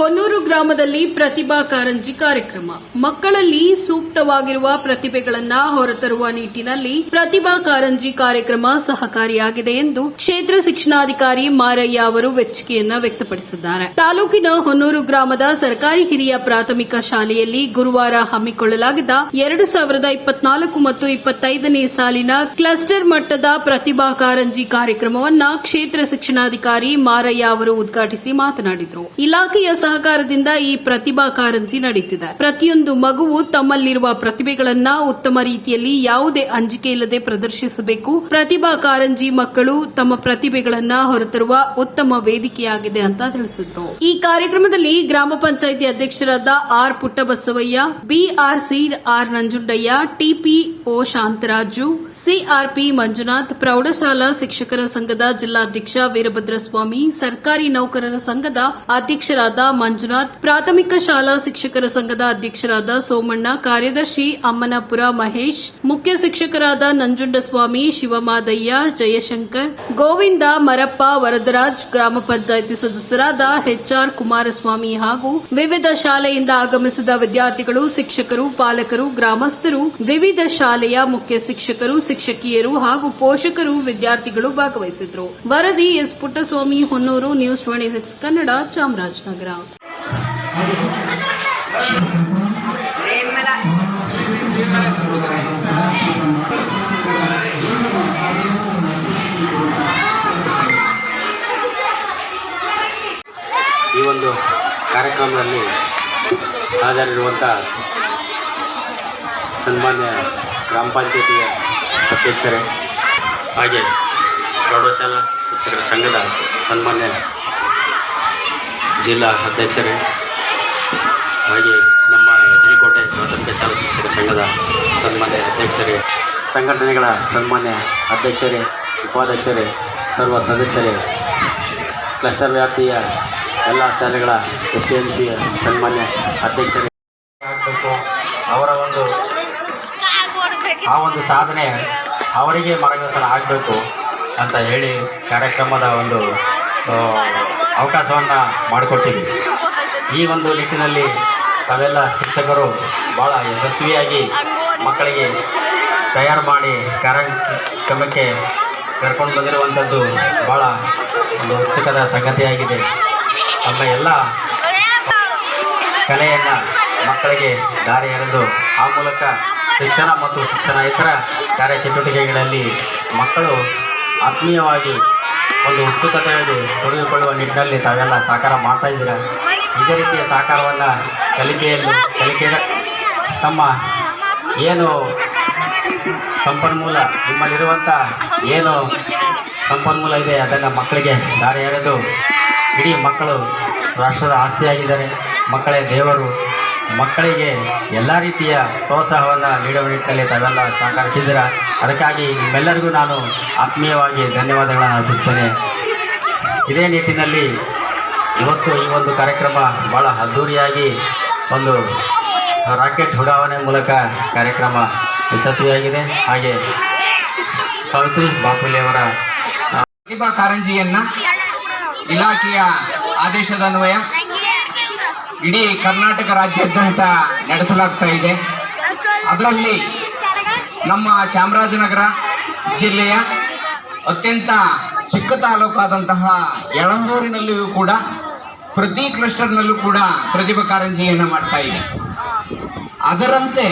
ಹೊನ್ನೂರು ಗ್ರಾಮದಲ್ಲಿ ಪ್ರತಿಭಾ ಕಾರಂಜಿ ಕಾರ್ಯಕ್ರಮ. ಮಕ್ಕಳಲ್ಲಿ ಸೂಕ್ತವಾಗಿರುವ ಪ್ರತಿಭೆಗಳನ್ನ ಹೊರತರುವ ನಿಟ್ಟಿನಲ್ಲಿ ಪ್ರತಿಭಾ ಕಾರಂಜಿ ಕಾರ್ಯಕ್ರಮ ಸಹಕಾರಿಯಾಗಿದೆ ಎಂದು ಕ್ಷೇತ್ರ ಶಿಕ್ಷಣಾಧಿಕಾರಿ ಮಾರಯ್ಯ ಅವರು ಮೆಚ್ಚುಗೆಯನ್ನ ವ್ಯಕ್ತಪಡಿಸಿದ್ದಾರೆ. ತಾಲೂಕಿನ ಹೊನ್ನೂರು ಗ್ರಾಮದ ಸರ್ಕಾರಿ ಹಿರಿಯ ಪ್ರಾಥಮಿಕ ಶಾಲೆಯಲ್ಲಿ ಗುರುವಾರ ಹಮ್ಮಿಕೊಳ್ಳಲಾಗಿದ್ದ ಎರಡು ಸಾವಿರದ ಇಪ್ಪತ್ನಾಲ್ಕು ಮತ್ತು ಇಪ್ಪತ್ತೈದನೇ ಸಾಲಿನ ಕ್ಲಸ್ಟರ್ ಮಟ್ಟದ ಪ್ರತಿಭಾ ಕಾರಂಜಿ ಕಾರ್ಯಕ್ರಮವನ್ನ ಕ್ಷೇತ್ರ ಶಿಕ್ಷಣಾಧಿಕಾರಿ ಮಾರಯ್ಯ ಅವರು ಉದ್ಘಾಟಿಸಿ ಮಾತನಾಡಿದರು. ಇಲಾಖೆಯ ಸಹಕಾರದಿಂದ ಈ ಪ್ರತಿಭಾ ಕಾರಂಜಿ ನಡೆಯುತ್ತಿದೆ ಪ್ರತಿಯೊಂದು ಮಗುವು ತಮ್ಮಲ್ಲಿರುವ ಪ್ರತಿಭೆಗಳನ್ನ ಉತ್ತಮ ರೀತಿಯಲ್ಲಿ ಯಾವುದೇ ಅಂಜಿಕೆ ಇಲ್ಲದೆ ಪ್ರದರ್ಶಿಸಬೇಕು. ಪ್ರತಿಭಾ ಕಾರಂಜಿ ಮಕ್ಕಳು ತಮ್ಮ ಪ್ರತಿಭೆಗಳನ್ನ ಹೊರತರುವ ಉತ್ತಮ ವೇದಿಕೆಯಾಗಿದೆ ಅಂತ ತಿಳಿಸಿದ್ರು. ಈ ಕಾರ್ಯಕ್ರಮದಲ್ಲಿ ಗ್ರಾಮ ಪಂಚಾಯಿತಿ ಅಧ್ಯಕ್ಷರಾದ R Puttabasavaiah BRC R Nanjundaiah TPO Shantharaju, CRP Manjunath, ಪ್ರೌಢಶಾಲಾ ಶಿಕ್ಷಕರ ಸಂಘದ ಜಿಲ್ಲಾಧ್ಯಕ್ಷ ವೀರಭದ್ರಸ್ವಾಮಿ, ಸರ್ಕಾರಿ ನೌಕರರ ಸಂಘದ ಅಧ್ಯಕ್ಷರಾದ ಮಂಜುನಾಥ್, ಪ್ರಾಥಮಿಕ ಶಾಲಾ ಶಿಕ್ಷಕರ ಸಂಘದ ಅಧ್ಯಕ್ಷರಾದ ಸೋಮಣ್ಣ, ಕಾರ್ಯದರ್ಶಿ ಅಮ್ಮನಪುರ ಮಹೇಶ್, ಮುಖ್ಯ ಶಿಕ್ಷಕರಾದ ನಂಜುಂಡಸ್ವಾಮಿ, ಶಿವಮಾದಯ್ಯ, ಜಯಶಂಕರ್, ಗೋವಿಂದ ಮರಪ್ಪ, ವರದರಾಜ್, ಗ್ರಾಮ ಪಂಚಾಯಿತಿ ಸದಸ್ಯರಾದ ಎಚ್ಆರ್ ಕುಮಾರಸ್ವಾಮಿ ಹಾಗೂ ವಿವಿಧ ಶಾಲೆಯಿಂದ ಆಗಮಿಸಿದ ವಿದ್ಯಾರ್ಥಿಗಳು, ಶಿಕ್ಷಕರು, ಪಾಲಕರು, ಗ್ರಾಮಸ್ಥರು, ವಿವಿಧ ಶಾಲೆಯ ಮುಖ್ಯ ಶಿಕ್ಷಕರು, ಶಿಕ್ಷಕಿಯರು ಹಾಗೂ ಪೋಷಕರು ವಿದ್ಯಾರ್ಥಿಗಳು ಭಾಗವಹಿಸಿದ್ರು. ವರದಿ S Puttaswamy Honnur, news twenty six Kannada Chamarajanagar. ಈ ಒಂದು ಕಾರ್ಯಕ್ರಮದಲ್ಲಿ ಹಾಜರಿರುವಂಥ ಸನ್ಮಾನ್ಯ ಗ್ರಾಮ ಪಂಚಾಯತಿಯ ಅಧ್ಯಕ್ಷರೇ, ಹಾಗೆ ಪ್ರೌಢಶಾಲಾ ಶಿಕ್ಷಕರ ಸಂಘದ ಸನ್ಮಾನ್ಯ ಜಿಲ್ಲಾ ಅಧ್ಯಕ್ಷರೇ ಹಾಗೆ ನಮ್ಮ ಎಚ್ ಡಿ ಕೋಟೆ ಪ್ರಾಥಮಿಕ ಶಾಲಾ ಶಿಕ್ಷಕ ಸಂಘದ ಸನ್ಮಾನ್ಯ ಅಧ್ಯಕ್ಷರೇ, ಸಂಘಟನೆಗಳ ಸನ್ಮಾನ್ಯ ಅಧ್ಯಕ್ಷರೇ, ಉಪಾಧ್ಯಕ್ಷರೇ, ಸರ್ವ ಸದಸ್ಯರೇ. ಕ್ಲಸ್ಟರ್ ವ್ಯಾಪ್ತಿಯ ಎಲ್ಲ ಶಾಲೆಗಳ ಎಸ್ ಟಿ ಎಂ ಸಿ ಸನ್ಮಾನ್ಯ ಅಧ್ಯಕ್ಷರೇ. ಆಗಬೇಕು. ಅವರ ಒಂದು ಆ ಒಂದು ಸಾಧನೆ ಅವರಿಗೆ ಮಾರ್ಗದರ್ಶನ ಆಗಬೇಕು ಅಂತ ಹೇಳಿ ಕಾರ್ಯಕ್ರಮದ ಒಂದು ಅವಕಾಶವನ್ನು ಮಾಡಿಕೊಟ್ಟಿದ್ದೀವಿ. ಈ ಒಂದು ನಿಟ್ಟಿನಲ್ಲಿ ತಾವೆಲ್ಲ ಶಿಕ್ಷಕರು ಭಾಳ ಯಶಸ್ವಿಯಾಗಿ ಮಕ್ಕಳಿಗೆ ತಯಾರು ಮಾಡಿ ಕಾರ್ಯಕ್ರಮಕ್ಕೆ ಕರ್ಕೊಂಡು ಬಂದಿರುವಂಥದ್ದು ಭಾಳ ಒಂದು ಉತ್ಸುಕದ ಸಂಗತಿಯಾಗಿದೆ. ತಮ್ಮ ಎಲ್ಲ ಕಲೆಯನ್ನು ಮಕ್ಕಳಿಗೆ ದಾರಿ ಎರೆದು ಆ ಮೂಲಕ ಶಿಕ್ಷಣ ಮತ್ತು ಶಿಕ್ಷಣ ಇತರ ಕಾರ್ಯಚಟುವಟಿಕೆಗಳಲ್ಲಿ ಮಕ್ಕಳು ಆತ್ಮೀಯವಾಗಿ ಒಂದು ಉತ್ಸುಕತೆಯಲ್ಲಿ ತೊಡಗಿಕೊಳ್ಳುವ ನಿಟ್ಟಿನಲ್ಲಿ ತಾವೆಲ್ಲ ಸಹಕಾರ ಮಾಡ್ತಾ ಇದ್ದೀರ? ಇದೇ ರೀತಿಯ ಸಹಕಾರವನ್ನು ಕಲಿಕೆಯಲ್ಲಿ ಕಲಿಕೆಯ ತಮ್ಮ ಏನು ಸಂಪನ್ಮೂಲ ನಿಮ್ಮಲ್ಲಿರುವಂಥ ಏನು ಸಂಪನ್ಮೂಲ ಇದೆ ಅದನ್ನು ಮಕ್ಕಳಿಗೆ ದಾರಿ ಎರೆದು ಇಡೀ ಮಕ್ಕಳು ರಾಷ್ಟ್ರದ ಆಸ್ತಿಯಾಗಿದ್ದಾರೆ. ಮಕ್ಕಳೇ ದೇವರು. ಮಕ್ಕಳಿಗೆ ಎಲ್ಲ ರೀತಿಯ ಪ್ರೋತ್ಸಾಹವನ್ನು ನೀಡುವ ನಿಟ್ಟಿನಲ್ಲಿ ತಾವೆಲ್ಲ ಸಹಕರಿಸಿದ್ದೀರ? ಅದಕ್ಕಾಗಿ ನಿಮ್ಮೆಲ್ಲರಿಗೂ ನಾನು ಆತ್ಮೀಯವಾಗಿ ಧನ್ಯವಾದಗಳನ್ನು ಅರ್ಪಿಸ್ತೇನೆ. ಇದೇ ನಿಟ್ಟಿನಲ್ಲಿ ಇವತ್ತು ಈ ಒಂದು ಕಾರ್ಯಕ್ರಮ ಭಾಳ ಅದ್ಧೂರಿಯಾಗಿ ಒಂದು ರಾಕೆಟ್ ಉಡಾವಣೆ ಮೂಲಕ ಕಾರ್ಯಕ್ರಮ ಯಶಸ್ವಿಯಾಗಿದೆ. ಹಾಗೆ ಸಾವಿತ್ರಿ ಬಾಪುಲಿಯವರ ಪ್ರತಿಭಾ ಕಾರಂಜಿಯನ್ನ ಇಲಾಖೆಯ ಆದೇಶದ ಅನ್ವಯ ಇಡೀ ಕರ್ನಾಟಕ ರಾಜ್ಯಾದ್ಯಂತ ನಡೆಸಲಾಗ್ತಾ ಇದೆ. ಅದರಲ್ಲಿ ನಮ್ಮ ಚಾಮರಾಜನಗರ ಜಿಲ್ಲೆಯ ಅತ್ಯಂತ ಚಿಕ್ಕ ತಾಲೂಕಾದಂತಹ ಯಳಂದೂರಿನಲ್ಲಿಯೂ ಕೂಡ ಪ್ರತಿ ಕ್ಲಸ್ಟರ್ನಲ್ಲೂ ಕೂಡ ಪ್ರತಿಭಾ ಕಾರಂಜಿಯನ್ನು ಮಾಡ್ತಾ ಇದೆ. ಅದರಂತೆ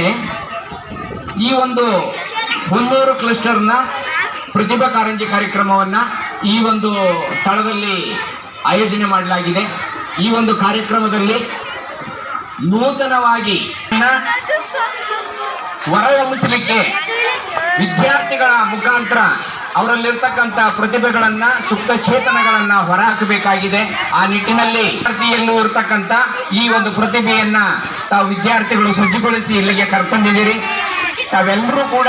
ಈ ಒಂದು ಹುನ್ನೂರು ಕ್ಲಸ್ಟರ್ನ ಪ್ರತಿಭಾ ಕಾರಂಜಿ ಕಾರ್ಯಕ್ರಮವನ್ನು ಈ ಒಂದು ಸ್ಥಳದಲ್ಲಿ ಆಯೋಜನೆ ಮಾಡಲಾಗಿದೆ. ಈ ಒಂದು ಕಾರ್ಯಕ್ರಮದಲ್ಲಿ ನೂತನವಾಗಿ ಹೊರಹೊಮ್ಮಿಸಲಿಕ್ಕೆ ವಿದ್ಯಾರ್ಥಿಗಳ ಮುಖಾಂತರ ಅವರಲ್ಲಿರ್ತಕ್ಕಂಥ ಪ್ರತಿಭೆಗಳನ್ನ, ಸುಪ್ತ ಚೇತನಗಳನ್ನ ಹೊರಹಾಕಬೇಕಾಗಿದೆ. ಆ ನಿಟ್ಟಿನಲ್ಲಿ ವಿದ್ಯಾರ್ಥಿಯಲ್ಲೂ ಇರ್ತಕ್ಕಂಥ ಈ ಒಂದು ಪ್ರತಿಭೆಯನ್ನ ತಾವು ವಿದ್ಯಾರ್ಥಿಗಳು ಸಜ್ಜುಗೊಳಿಸಿ ಇಲ್ಲಿಗೆ ಕರ್ತಂದಿದ್ದೀರಿ ತಾವೆಲ್ಲರೂ ಕೂಡ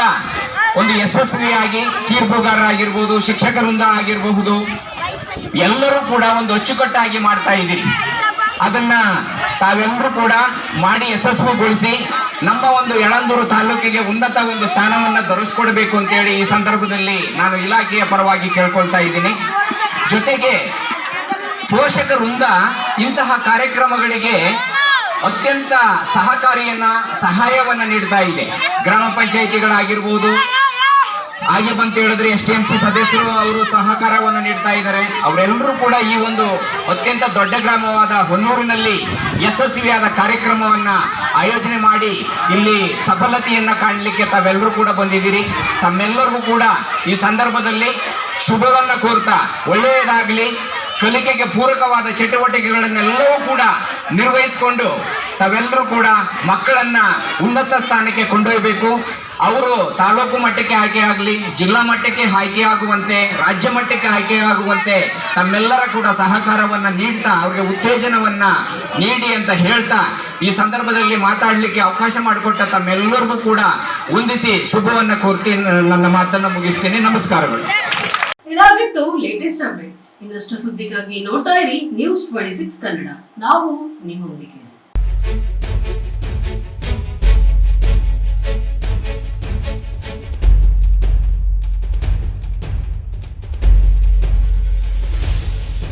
ಒಂದು ಯಶಸ್ವಿಯಾಗಿ ತೀರ್ಪುಗಾರರಾಗಿರ್ಬೋದು, ಶಿಕ್ಷಕರಿಂದ ಆಗಿರಬಹುದು, ಎಲ್ಲರೂ ಕೂಡ ಒಂದು ಅಚ್ಚುಕಟ್ಟಾಗಿ ಮಾಡ್ತಾ ಇದ್ದೀರಿ. ಅದನ್ನ ತಾವೆಲ್ಲರೂ ಕೂಡ ಮಾಡಿ ಯಶಸ್ವಿಗೊಳಿಸಿ ನಮ್ಮ ಒಂದು ಯಳಂದೂರು ತಾಲೂಕಿಗೆ ಉನ್ನತ ಒಂದು ಸ್ಥಾನವನ್ನು ದೊರಕಿಸ್ಕೊಡ್ಬೇಕು ಅಂತೇಳಿ ಈ ಸಂದರ್ಭದಲ್ಲಿ ನಾನು ಇಲಾಖೆಯ ಪರವಾಗಿ ಕೇಳ್ಕೊಳ್ತಾ ಇದ್ದೀನಿ. ಜೊತೆಗೆ ಪೋಷಕ ವೃಂದ ಇಂತಹ ಕಾರ್ಯಕ್ರಮಗಳಿಗೆ ಅತ್ಯಂತ ಸಹಕಾರಿಯನ್ನ, ಸಹಾಯವನ್ನ ನೀಡ್ತಾ ಇದೆ. ಗ್ರಾಮ ಪಂಚಾಯಿತಿಗಳಾಗಿರ್ಬೋದು, ಹಾಗೆ ಬಂತ ಹೇಳಿದ್ರೆ ಎಸ್ ಟಿ ಎಂ ಸಿ ಸದಸ್ಯರು ಅವರು ಸಹಕಾರವನ್ನು ನೀಡ್ತಾ ಇದ್ದಾರೆ. ಅವರೆಲ್ಲರೂ ಕೂಡ ಈ ಒಂದು ಅತ್ಯಂತ ದೊಡ್ಡ ಗ್ರಾಮವಾದ ಹೊನ್ನೂರಿನಲ್ಲಿ ಯಶಸ್ವಿಯಾದ ಕಾರ್ಯಕ್ರಮವನ್ನ ಆಯೋಜನೆ ಮಾಡಿ ಇಲ್ಲಿ ಸಫಲತೆಯನ್ನು ಕಾಣಲಿಕ್ಕೆ ತಾವೆಲ್ಲರೂ ಕೂಡ ಬಂದಿದ್ದೀರಿ. ತಮ್ಮೆಲ್ಲರಿಗೂ ಕೂಡ ಈ ಸಂದರ್ಭದಲ್ಲಿ ಶುಭವನ್ನು ಕೋರ್ತಾ ಒಳ್ಳೆಯದಾಗಲಿ, ಕಲಿಕೆಗೆ ಪೂರಕವಾದ ಚಟುವಟಿಕೆಗಳನ್ನೆಲ್ಲವೂ ಕೂಡ ನಿರ್ವಹಿಸಿಕೊಂಡು ತಾವೆಲ್ಲರೂ ಕೂಡ ಮಕ್ಕಳನ್ನ ಉನ್ನತ ಸ್ಥಾನಕ್ಕೆ ಕೊಂಡೊಯ್ಯಬೇಕು ಅವರು ತಾಲೂಕು ಮಟ್ಟಕ್ಕೆ ಆಯ್ಕೆಯಾಗಲಿ ಜಿಲ್ಲಾ ಮಟ್ಟಕ್ಕೆ ಆಯ್ಕೆಯಾಗುವಂತೆ ರಾಜ್ಯ ಮಟ್ಟಕ್ಕೆ ಆಯ್ಕೆಯಾಗುವಂತೆ ತಮ್ಮೆಲ್ಲರ ಕೂಡ ಸಹಕಾರವನ್ನು ನೀಡ್ತಾ, ಅವರಿಗೆ ಉತ್ತೇಜನವನ್ನು ನೀಡಿ ಅಂತ ಹೇಳ್ತಾ ಈ ಸಂದರ್ಭದಲ್ಲಿ ಮಾತಾಡಲಿಕ್ಕೆ ಅವಕಾಶ ಮಾಡಿಕೊಟ್ಟ ತಮ್ಮೆಲ್ಲರಿಗೂ ಕೂಡ ವಂದಿಸಿ ಶುಭವನ್ನ ಕೋರ್ತೀನಿ ನನ್ನ ಮಾತನ್ನ ಮುಗಿಸ್ತೇನೆ. ನಮಸ್ಕಾರಗಳು. ಇದಾಗಿತ್ತು ಲೇಟೆಸ್ಟ್ ಅಪ್ಡೇಟ್ಸ್ ಇನ್ನಷ್ಟು ಸುದ್ದಿಗಾಗಿ ನೋಡ್ತಾ ಇರಿ ನ್ಯೂಸ್ ಟ್ವೆಂಟಿ ಸಿಕ್ಸ್ ಕನ್ನಡ. ನಾವು ನಿಮ್ಮೊಂದಿಗೆ.